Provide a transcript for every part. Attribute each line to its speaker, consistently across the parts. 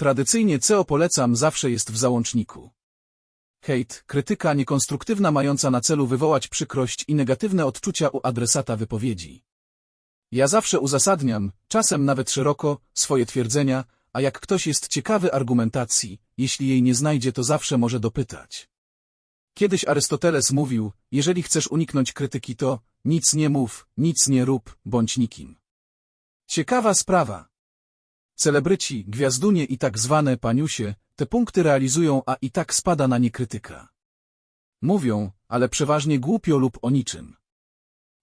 Speaker 1: Tradycyjnie CEO polecam zawsze jest w załączniku. Hejt, krytyka niekonstruktywna mająca na celu wywołać przykrość i negatywne odczucia u adresata wypowiedzi. Ja zawsze uzasadniam, czasem nawet szeroko, swoje twierdzenia, a jak ktoś jest ciekawy argumentacji, jeśli jej nie znajdzie, to zawsze może dopytać. Kiedyś Arystoteles mówił, jeżeli chcesz uniknąć krytyki to, nic nie mów, nic nie rób, bądź nikim. Ciekawa sprawa. Celebryci, gwiazdunie i tak zwane paniusie, te punkty realizują, a i tak spada na nie krytyka. Mówią, ale przeważnie głupio lub o niczym.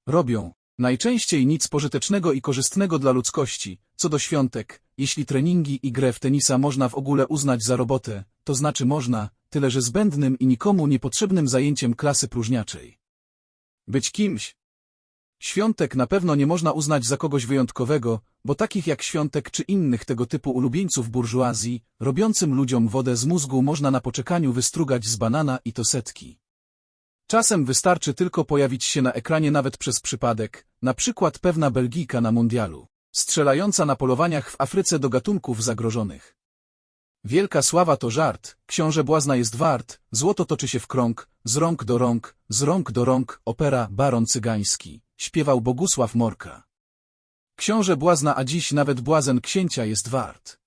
Speaker 1: Robią, najczęściej nic pożytecznego i korzystnego dla ludzkości, co do świątek, jeśli treningi i grę w tenisa można w ogóle uznać za robotę, to znaczy można, tyle że zbędnym i nikomu niepotrzebnym zajęciem klasy próżniaczej. Być kimś. Świątek na pewno nie można uznać za kogoś wyjątkowego, bo takich jak Świątek czy innych tego typu ulubieńców burżuazji, robiącym ludziom wodę z mózgu można na poczekaniu wystrugać z banana i to setki. Czasem wystarczy tylko pojawić się na ekranie nawet przez przypadek, na przykład pewna Belgijka na mundialu, strzelająca na polowaniach w Afryce do gatunków zagrożonych. Wielka sława to żart, książę błazna jest wart, złoto toczy się w krąg, z rąk do rąk, z rąk do rąk, opera Baron Cygański, śpiewał Bogusław Morka. Książę błazna, a dziś nawet błazen księcia jest wart.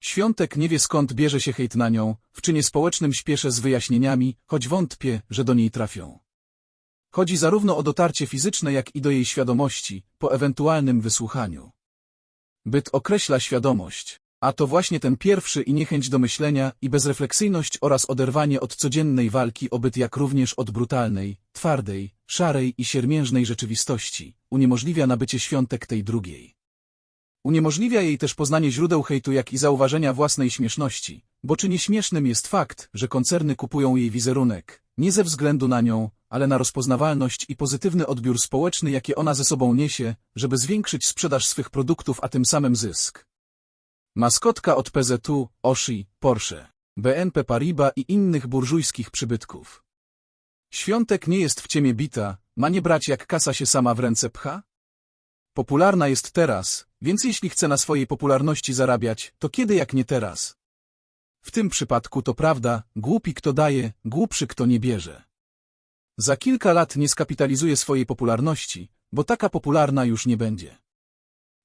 Speaker 1: Świątek nie wie skąd bierze się hejt na nią, w czynie społecznym śpieszę z wyjaśnieniami, choć wątpię, że do niej trafią. Chodzi zarówno o dotarcie fizyczne, jak i do jej świadomości, po ewentualnym wysłuchaniu. Byt określa świadomość, a to właśnie ten pierwszy i niechęć do myślenia i bezrefleksyjność oraz oderwanie od codziennej walki o byt jak również od brutalnej, twardej, szarej i siermiężnej rzeczywistości, uniemożliwia nabycie świątek tej drugiej. Uniemożliwia jej też poznanie źródeł hejtu jak i zauważenia własnej śmieszności, bo czy nieśmiesznym jest fakt, że koncerny kupują jej wizerunek, nie ze względu na nią, ale na rozpoznawalność i pozytywny odbiór społeczny, jakie ona ze sobą niesie, żeby zwiększyć sprzedaż swych produktów, a tym samym zysk. Maskotka od PZU, Oshi, Porsche, BNP Paribas i innych burżujskich przybytków. Świątek nie jest w ciemię bita, ma nie brać jak kasa się sama w ręce pcha? Popularna jest teraz, więc jeśli chce na swojej popularności zarabiać, to kiedy jak nie teraz? W tym przypadku to prawda, głupi kto daje, głupszy kto nie bierze. Za kilka lat nie skapitalizuje swojej popularności, bo taka popularna już nie będzie.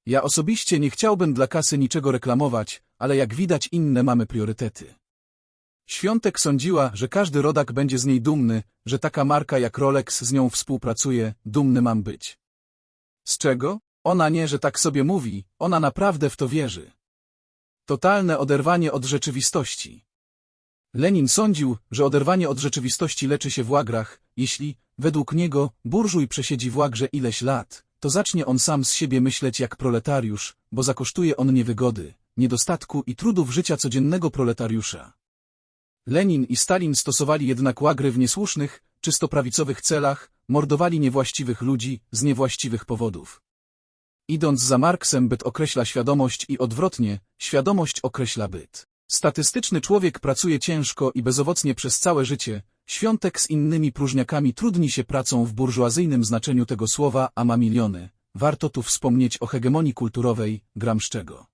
Speaker 1: Ja osobiście nie chciałbym dla kasy niczego reklamować, ale jak widać inne mamy priorytety. Świątek sądziła, że każdy rodak będzie z niej dumny, że taka marka jak Rolex z nią współpracuje, dumny mam być. Z czego? Ona nie, że tak sobie mówi, ona naprawdę w to wierzy. Totalne oderwanie od rzeczywistości. Lenin sądził, że oderwanie od rzeczywistości leczy się w łagrach, jeśli, według niego, burżuj przesiedzi w łagrze ileś lat, to zacznie on sam z siebie myśleć jak proletariusz, bo zakosztuje on niewygody, niedostatku i trudów życia codziennego proletariusza. Lenin i Stalin stosowali jednak łagry w niesłusznych, czysto prawicowych celach, mordowali niewłaściwych ludzi z niewłaściwych powodów. Idąc za Marksem byt określa świadomość i odwrotnie, świadomość określa byt. Statystyczny człowiek pracuje ciężko i bezowocnie przez całe życie, świątek z innymi próżniakami trudni się pracą w burżuazyjnym znaczeniu tego słowa, a ma miliony. Warto tu wspomnieć o hegemonii kulturowej, Gramszczego.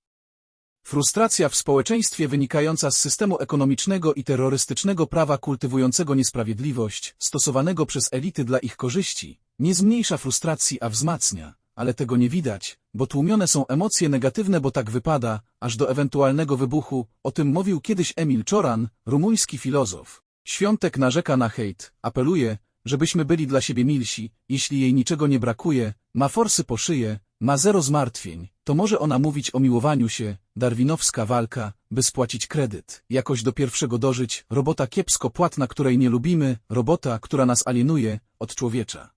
Speaker 1: Frustracja w społeczeństwie wynikająca z systemu ekonomicznego i terrorystycznego prawa kultywującego niesprawiedliwość, stosowanego przez elity dla ich korzyści, nie zmniejsza frustracji, a wzmacnia, ale tego nie widać, bo tłumione są emocje negatywne, bo tak wypada, aż do ewentualnego wybuchu, o tym mówił kiedyś Emil Czoran, rumuński filozof. Świątek narzeka na hejt, apeluje, żebyśmy byli dla siebie milsi, jeśli jej niczego nie brakuje, ma forsy po szyję, ma zero zmartwień, to może ona mówić o miłowaniu się, darwinowska walka, by spłacić kredyt, jakoś do pierwszego dożyć, robota kiepsko płatna, której nie lubimy, robota, która nas alienuje, od człowiecza.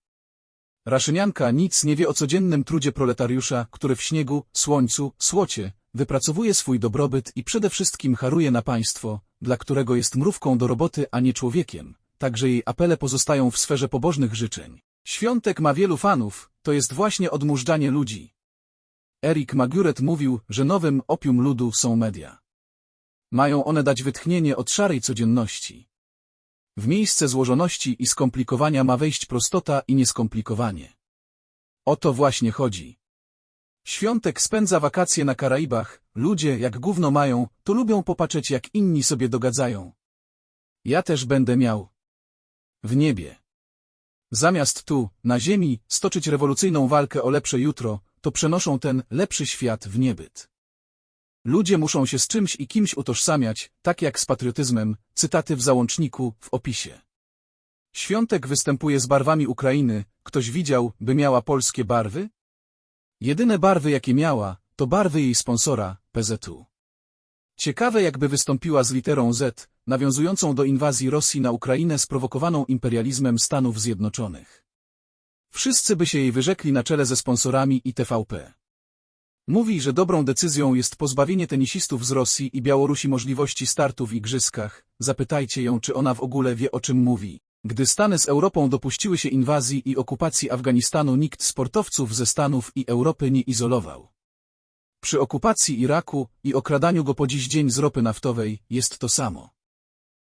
Speaker 1: Raszynianka nic nie wie o codziennym trudzie proletariusza, który w śniegu, słońcu, słocie, wypracowuje swój dobrobyt i przede wszystkim haruje na państwo, dla którego jest mrówką do roboty, a nie człowiekiem, także jej apele pozostają w sferze pobożnych życzeń. Świątek ma wielu fanów, to jest właśnie odmurzanie ludzi. Eric Maguret mówił, że nowym opium ludu są media. Mają one dać wytchnienie od szarej codzienności. W miejsce złożoności i skomplikowania ma wejść prostota i nieskomplikowanie. O to właśnie chodzi. Świątek spędza wakacje na Karaibach, ludzie jak gówno mają, to lubią popatrzeć jak inni sobie dogadzają. Ja też będę miał. W niebie. Zamiast tu, na ziemi, stoczyć rewolucyjną walkę o lepsze jutro, to przenoszą ten lepszy świat w niebyt. Ludzie muszą się z czymś i kimś utożsamiać, tak jak z patriotyzmem, cytaty w załączniku, w opisie. Świątek występuje z barwami Ukrainy, ktoś widział, by miała polskie barwy? Jedyne barwy jakie miała, to barwy jej sponsora, PZU. Ciekawe jakby wystąpiła z literą Z, nawiązującą do inwazji Rosji na Ukrainę sprowokowaną imperializmem Stanów Zjednoczonych. Wszyscy by się jej wyrzekli na czele ze sponsorami i TVP. Mówi, że dobrą decyzją jest pozbawienie tenisistów z Rosji i Białorusi możliwości startu w igrzyskach. Zapytajcie ją, czy ona w ogóle wie o czym mówi. Gdy Stany z Europą dopuściły się inwazji i okupacji Afganistanu nikt sportowców ze Stanów i Europy nie izolował. Przy okupacji Iraku i okradaniu go po dziś dzień z ropy naftowej jest to samo.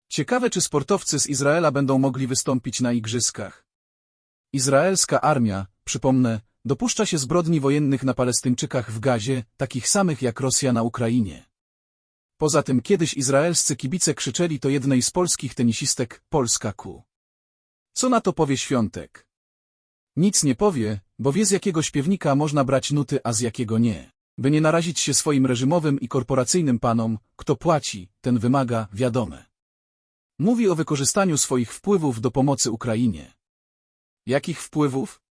Speaker 1: Ciekawe czy sportowcy z Izraela będą mogli wystąpić na igrzyskach. Izraelska armia, przypomnę, dopuszcza się zbrodni wojennych na Palestyńczykach w Gazie, takich samych jak Rosja na Ukrainie. Poza tym kiedyś izraelscy kibice krzyczeli to jednej z polskich tenisistek Polska ku. Co na to powie Świątek? Nic nie powie, bo wie z jakiego śpiewnika można brać nuty, a z jakiego nie. By nie narazić się swoim reżimowym i korporacyjnym panom, kto płaci, ten wymaga, wiadome. Mówi o wykorzystaniu swoich wpływów do pomocy Ukrainie. Jakich wpływów?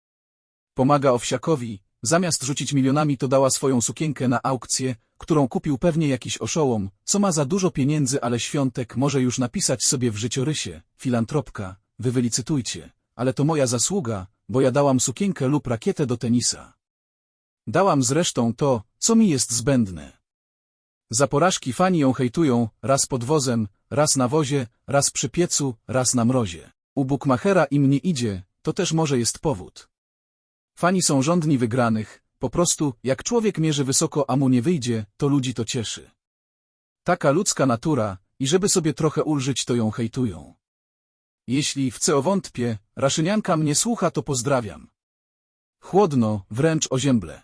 Speaker 1: Pomaga Owsiakowi, zamiast rzucić milionami to dała swoją sukienkę na aukcję, którą kupił pewnie jakiś oszołom, co ma za dużo pieniędzy, ale Świątek może już napisać sobie w życiorysie, filantropka, wy wylicytujcie, ale to moja zasługa, bo ja dałam sukienkę lub rakietę do tenisa. Dałam zresztą to, co mi jest zbędne. Za porażki fani ją hejtują, raz pod wozem, raz na wozie, raz przy piecu, raz na mrozie. U Bukmachera im nie idzie, to też może jest powód. Fani są żądni wygranych, po prostu, jak człowiek mierzy wysoko, a mu nie wyjdzie, to ludzi to cieszy. Taka ludzka natura, i żeby sobie trochę ulżyć, to ją hejtują. Jeśli w co wątpię, raszynianka mnie słucha, to pozdrawiam. Chłodno, wręcz ozięble.